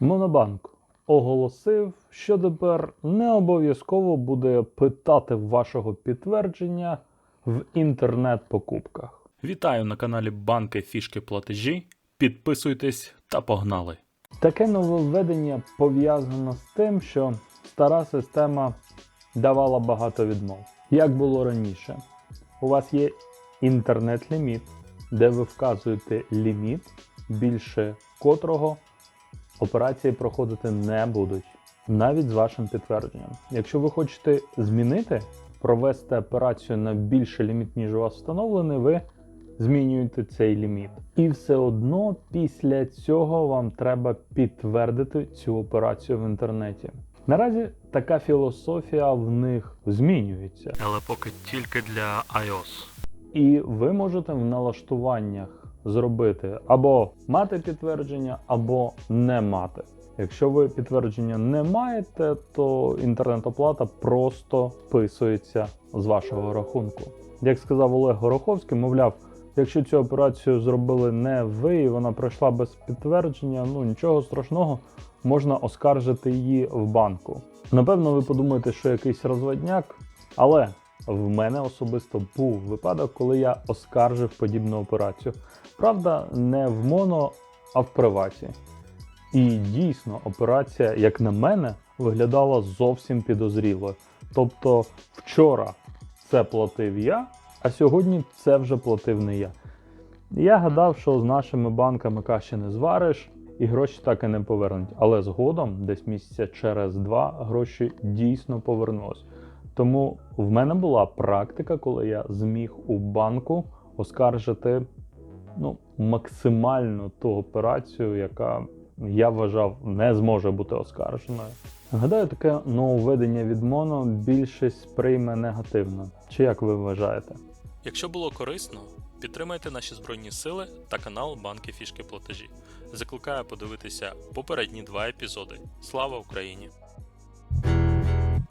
Монобанк оголосив, що тепер не обов'язково буде питати вашого підтвердження в інтернет-покупках. Вітаю на каналі Банки Фішки Платежі. Підписуйтесь та погнали! Таке нововведення пов'язано з тим, що стара система давала багато відмов. Як було раніше, у вас є інтернет-ліміт, де ви вказуєте ліміт, більше котрого операції проходити не будуть, навіть з вашим підтвердженням. Якщо ви хочете змінити, провести операцію на більший ліміт, ніж у вас встановлений, ви змінюєте цей ліміт. І все одно після цього вам треба підтвердити цю операцію в інтернеті. Наразі така філософія в них змінюється. Але поки тільки для iOS. І ви можете в налаштуваннях зробити або мати підтвердження, або не мати. Якщо ви підтвердження не маєте, то інтернет-оплата просто вписується з вашого рахунку. Як сказав Олег Гороховський, мовляв, якщо цю операцію зробили не ви, і вона пройшла без підтвердження, ну нічого страшного, можна оскаржити її в банку. Напевно, ви подумаєте, що якийсь розводняк, але в мене особисто був випадок, коли я оскаржив подібну операцію. Правда, не в моно, а в приваті. І дійсно, операція, як на мене, виглядала зовсім підозріло. Тобто, вчора це платив я, а сьогодні це вже платив не я. Я гадав, що з нашими банками каші не звариш, і гроші так і не повернуть. Але згодом, десь місяця через два, гроші дійсно повернулись. Тому в мене була практика, коли я зміг у банку оскаржити ну, максимально ту операцію, яка я вважав не зможе бути оскарженою. Гадаю, таке нововведення від Моно більшість сприйме негативно. Чи як ви вважаєте? Якщо було корисно, підтримайте наші збройні сили та канал Банки Фішки Платежі. Закликаю подивитися попередні два епізоди. Слава Україні!